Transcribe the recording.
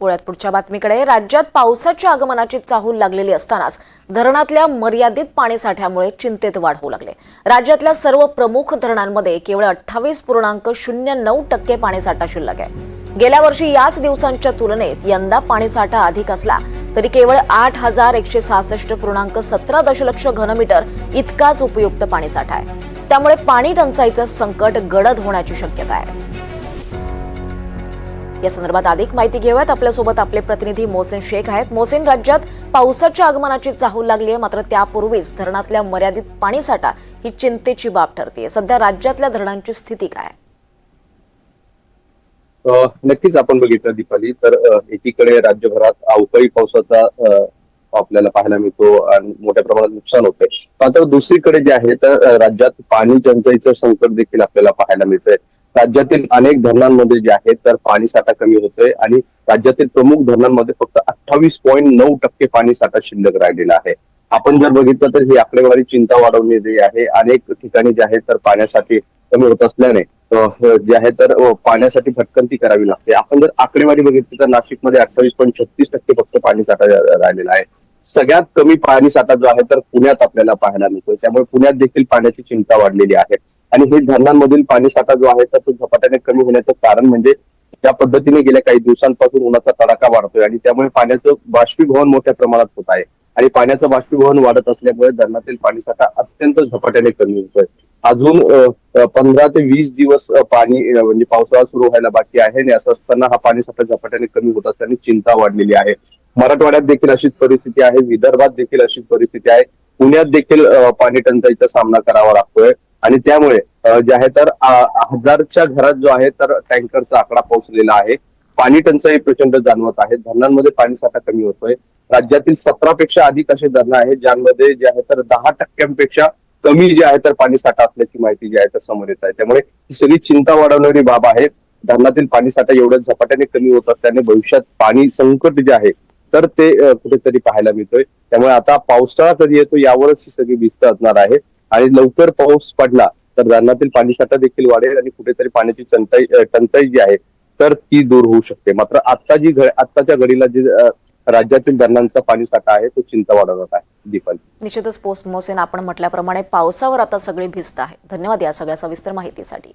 पुण्यात पुढच्या बातमीकडे. राज्यात पावसाच्या आगमनाची चाहूल लागलेली असतानाच धरणातल्या मर्यादित पाणीसाठ्यामुळे चिंतेत वाढ होऊ लागले. राज्यातल्या सर्व प्रमुख धरणांमध्ये केवळ अठ्ठावीस पूर्णांक शून्य नऊ टक्के पाणीसाठा शिल्लक आहे. गेल्या वर्षी याच दिवसांच्या तुलनेत यंदा पाणीसाठा अधिक असला तरी केवळ आठ हजार एकशे सहासष्ट पूर्णांक सतरा दशलक्ष घनमीटर इतकाच उपयुक्त पाणीसाठा आहे. त्यामुळे पाणी टंचाईचं संकट गडद होण्याची शक्यता आहे. या संदर्भात अधिक माहिती घेऊयात. आपल्यासोबत आपले प्रतिनिधी मोसेन शेख आहेत. मोसेन राज्यात पावसाच्या आगमनाची चाहूल लागली आहे. मात्र त्यापूर्वीच धरणातल्या मर्यादित पाणीसाठा ही चिंतेची बाब ठरते सध्या राज्यातल्या धरणांची स्थिती काय नक्कीच आपण बघितलं दीपाली. तर एकीकडे राज्यभरात अवकाळी पावसाचा आपल्याला पाहायला मिळतो आणि मोठ्या प्रमाणात नुकसान होतंय. मात्र दुसरीकडे जे आहे तर राज्यात पाणी टंचाईचं संकट देखील आपल्याला पाहायला मिळतंय. राज्यातील अनेक धरणांमध्ये जे आहे तर पाणी साठा कमी होतोय आणि राज्यातील प्रमुख धरणांमध्ये फक्त अठ्ठावीस पॉईंट नऊ टक्के पाणी साठा शिल्लक राहिलेला आहे. आपण जर बघितलं तर ही आकडेवारी चिंता वाढवलेली आहे अनेक ठिकाणी जे आहे तर पाण्यासाठी कमी होत असल्याने जे आहे तर पाण्यासाठी भटकंती करावी लागते. आपण जर आकडेवारी बघितली तर नाशिकमध्ये अठ्ठावीस पॉईंट छत्तीस टक्के फक्त पाणी साठा राहिलेला आहे. सगळ्यात कमी पाणी साठा जो आहे तर पुण्यात आपल्याला पाहायला मिळतोय. त्यामुळे पुण्यात देखील पाण्याची चिंता वाढलेली आहे. आणि हे धरणांमधील पाणी साठा जो आहे तर तो झपाट्याने कमी होण्याचं कारण म्हणजे त्या पद्धतीने गेल्या काही दिवसांपासून उन्हाचा तडाखा वाढतोय आणि त्यामुळे पाण्याचं बाष्पीभवन मोठ्या प्रमाणात होत आहे. आणि पाण्याचं बाष्पीभवन वाढत असल्यामुळे धरणातील पाणीसाठा अत्यंत झपाट्याने कमी होतोय. अजून पंधरा ते वीस दिवस पाणी म्हणजे पावसाळा सुरू व्हायला बाकी आहे आणि असं असताना हा पाणीसाठा झपाट्याने कमी होत असल्याने चिंता वाढलेली आहे. मराठवाड्यात देखील अशीच परिस्थिती आहे विदर्भात देखील अशीच परिस्थिती आहे. पुण्यात देखील पाणी टंचाईचा सामना करावा लागतोय. आणि त्यामुळे जे आहे तर हजारच्या घरात जो आहे तर टँकरचा आकडा पोहोचलेला आहे. पाणी टंचाई प्रचंड जाणवत आहे. धरणांमध्ये पाणी साठा कमी होतोय. राज्यातील सतरा पेक्षा अधिक असे धरणं आहेत ज्यामध्ये जे आहे तर दहा टक्क्यांपेक्षा कमी जे आहे तर पाणी साठा असल्याची माहिती जी आहे तर समोर येत आहे. त्यामुळे ही सगळी चिंता वाढवणारी बाब आहे. धरणातील पाणी साठा एवढ्या झपाट्याने कमी होत असल्याने भविष्यात पाणी संकट जे आहे तर ते कुठेतरी पाहायला मिळतोय. त्यामुळे आता पावसाळा कधी येतो यावरच ही सगळी भिस्त असणार आहे. आणि लवकर पाऊस पडला तर धरणातील पाणीसाठा देखील वाढेल आणि कुठेतरी पाण्याची टंचाई टंचाई जी आहे तर ती दूर होऊ शकते. मात्र आता जी आत्ताच्या घडीला जी राज्यातील धरणांचा पाणी साठा आहे तो चिंता वाढवत आहे. दीपाली निश्चितच पोस्ट मोसेन आपण म्हटल्याप्रमाणे पावसावर आता सगळी भिस्त आहे धन्यवाद या सगळ्या सविस्तर माहितीसाठी.